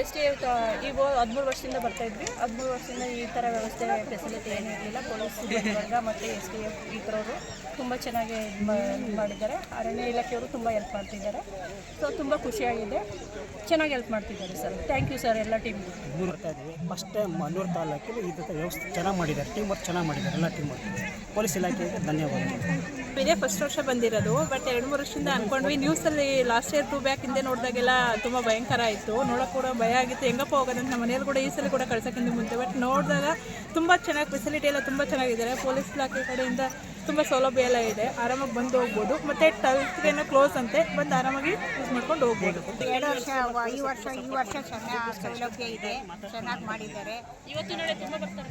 S T ಈಗ ಹದಿಮೂರು ವರ್ಷದಿಂದ ಬರ್ತಾ ಇದ್ವಿ ಹದಿಮೂರು ವರ್ಷದಿಂದ ಈ ಥರ ವ್ಯವಸ್ಥೆ ಫೆಸಿಲಿಟಿ ಏನೂ ಇರಲಿಲ್ಲ. ಪೊಲೀಸ್ ಮತ್ತು ಎಸ್ ಟಿ ಎಫ್ ಈ ಥರವರು ತುಂಬ ಚೆನ್ನಾಗಿ ಮಾಡಿದ್ದಾರೆ. ಅರಣ್ಯ ಇಲಾಖೆಯವರು ತುಂಬ ಹೆಲ್ಪ್ ಮಾಡ್ತಿದ್ದಾರೆ. ಸೊ ತುಂಬ ಖುಷಿಯಾಗಿದೆ. ಚೆನ್ನಾಗಿ ಹೆಲ್ಪ್ ಮಾಡ್ತಿದ್ದಾರೆ ಸರ್. ಥ್ಯಾಂಕ್ ಯು ಸರ್ ಎಲ್ಲ ಟೀಮ್ ಬರ್ತಾ ಇದ್ದೀವಿ ಫಸ್ಟ್ ಟೈಮ್ ಮನ್ನೂರು ತಾಲೂಕಲ್ಲಿ ಈ ಥರ ವ್ಯವಸ್ಥೆ ಚೆನ್ನಾಗಿ ಮಾಡಿದ್ದಾರೆ. ಟೀಮ್ ವರ್ಕ್ ಚೆನ್ನಾಗಿ ಮಾಡಿದ್ದಾರೆ. ಎಲ್ಲ ಟೀಮ್ ವರ್ಕ್ ಪೊಲೀಸ್ ಇಲಾಖೆಗೆ ಧನ್ಯವಾದಗಳು. ಇದೇ ಫಸ್ಟ್ ವರ್ಷ ಬಂದಿರೋದು ಬಟ್ ಎರಡು ಮೂರು ವರ್ಷದಿಂದ ಅನ್ಕೊಂಡ್ವಿ. ನ್ಯೂಸಲ್ಲಿ ಲಾಸ್ಟ್ ಇಯರ್ ಟೂ ಬ್ಯಾಕ್ ಹಿಂದೆ ನೋಡಿದಾಗೆಲ್ಲ ತುಂಬ ಭಯಂಕರ ಆಯಿತು ನೋಡೋಕೆ ಕೂಡ ಭಯ ಆಗಿತ್ತು. ಹೆಂಗಪ್ಪ ಹೋಗೋದಂತ ನಮ್ಮ ಮನೆಯಲ್ಲೂ ಕೂಡ ಈ ಸಲ ಕೂಡ ಕಳ್ಸೋಕ್ಕಿಂತ ಮುಂಚೆ ಬಟ್ ನೋಡಿದಾಗ ತುಂಬ ಚೆನ್ನಾಗಿ ಫೆಸಿಲಿಟಿ ಎಲ್ಲ ತುಂಬ ಚೆನ್ನಾಗಿದ್ದಾರೆ. ಪೊಲೀಸ್ ಇಲಾಖೆ ಕಡೆಯಿಂದ ತುಂಬ ಸೌಲಭ್ಯ ಎಲ್ಲ ಇದೆ. ಆರಾಮಾಗಿ ಬಂದು ಹೋಗ್ಬೋದು. ಮತ್ತು ಟ್ವೆಲ್ತ್ಗೇನೋ ಕ್ಲೋಸ್ ಅಂತೆ ಬಂದು ಆರಾಮಾಗಿ ಯೂಸ್ ಮಾಡ್ಕೊಂಡು ಹೋಗ್ಬೋದು. ಎರಡು ವರ್ಷ ಈ ವರ್ಷ ಈ ವರ್ಷ ಚೆನ್ನಾಗಿ ಸೌಲಭ್ಯ ಇದೆ. ಚೆನ್ನಾಗಿ ಮಾಡಿದ್ದಾರೆ. ಇವತ್ತು ನಾಳೆ ತುಂಬ ಬರ್ತಾರೆ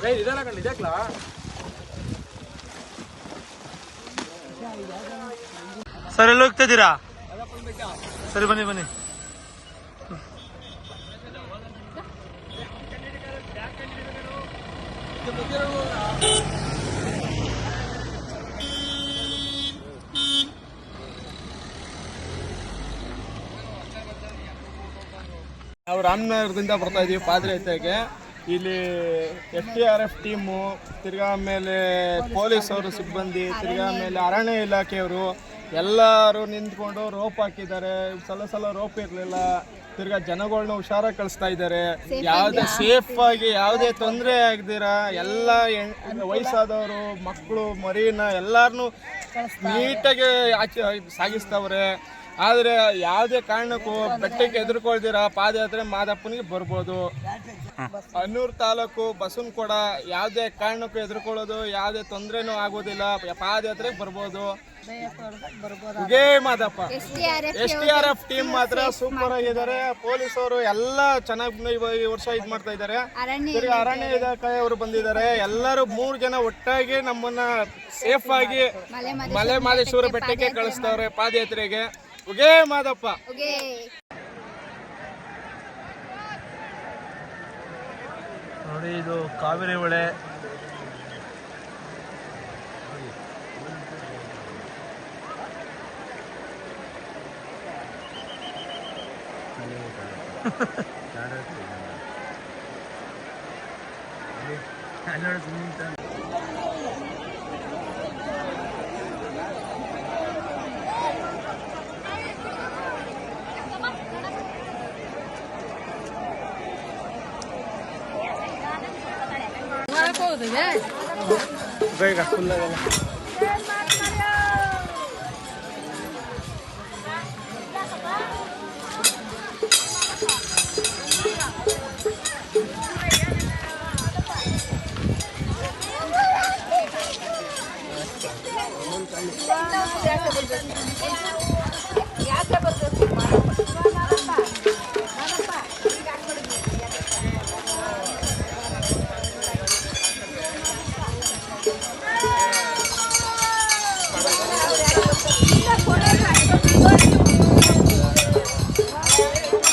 ಸರ್ ಸರ್ ಎಲ್ಲ ಹೋಗ್ತಾ ಇದ್ದೀರಾ? ಸರಿ ಬನ್ನಿ ಬನ್ನಿ. ನಾವು ರಾಮನಗರದಿಂದ ಬರ್ತಾ ಇದೀವಿ ಪಾದಯಾತ್ರೆಗೆ ಇಲ್ಲಿ F T R F team ತಿರ್ಗಾ ಆಮೇಲೆ ಪೊಲೀಸವರು ಸಿಬ್ಬಂದಿ ತಿರ್ಗಾ ಆಮೇಲೆ ಅರಣ್ಯ ಇಲಾಖೆಯವರು ಎಲ್ಲರೂ ನಿಂತ್ಕೊಂಡು ರೋಪ್ ಹಾಕಿದ್ದಾರೆ. ಸಲ ಸಲ ರೋಪ್ ಇರಲಿಲ್ಲ. ತಿರ್ಗಾ ಜನಗಳನ್ನ ಹುಷಾರಾಗಿ ಕಳಿಸ್ತಾ ಇದ್ದಾರೆ. ಯಾವುದೇ ಸೇಫ್ ಆಗಿ ಯಾವುದೇ ತೊಂದರೆ ಆಗದಿರ ಎಲ್ಲ ವಯಸ್ಸಾದವರು ಮಕ್ಕಳು ಮರಿನ ಎಲ್ಲಾರನ್ನೂ ನೀಟಾಗಿ ಆಚೆ ಸಾಗಿಸ್ತವ್ರೆ. ಆದರೆ ಯಾವುದೇ ಕಾರಣಕ್ಕೂ ಬೆಟ್ಟಕ್ಕೆ ಎದುರ್ಕೊಳ್ದಿರ ಪಾದಯಾತ್ರೆ ಮಾದಪ್ಪನಿಗೆ ಬರ್ಬೋದು. ಅನ್ನೂರು ತಾಲೂಕು ಬಸವನಕೊಡ ಯಾವುದೇ ಕಾರಣಕ್ಕೂ ಎದುರ್ಕೊಳ್ಳೋದು ಯಾವುದೇ ತೊಂದರೆನೂ ಆಗೋದಿಲ್ಲ. ಪಾದಯಾತ್ರೆಗೆ ಬರ್ಬೋದು. ಗೇ Madappa. S T R F team ಮಾತ್ರ ಸೂಪರ್ ಆಗಿದ್ದಾರೆ. ಪೊಲೀಸರು ಎಲ್ಲ ಚೆನ್ನಾಗಿ ಈ ವರ್ಷ ಇದು ಮಾಡ್ತಾ ಇದ್ದಾರೆ. ಅರಣ್ಯ ಇಲಾಖೆಯವರು ಬಂದಿದ್ದಾರೆ. ಎಲ್ಲರೂ ಮೂರು ಜನ ಒಟ್ಟಾಗಿ ನಮ್ಮನ್ನ ಸೇಫ್ ಆಗಿ ಮಲೆ ಮಾದೇಶ್ವರ ಬೆಟ್ಟಕ್ಕೆ ಕಳಿಸ್ತಾವ್ರೆ ಪಾದಯಾತ್ರೆಗೆ. ಉಗೇ ಮಾದಪ್ಪ. ನೋಡಿ ಇದು ಕಾವೇರಿ ಹೊಳೆ. जाएगा खुला गला Thank you.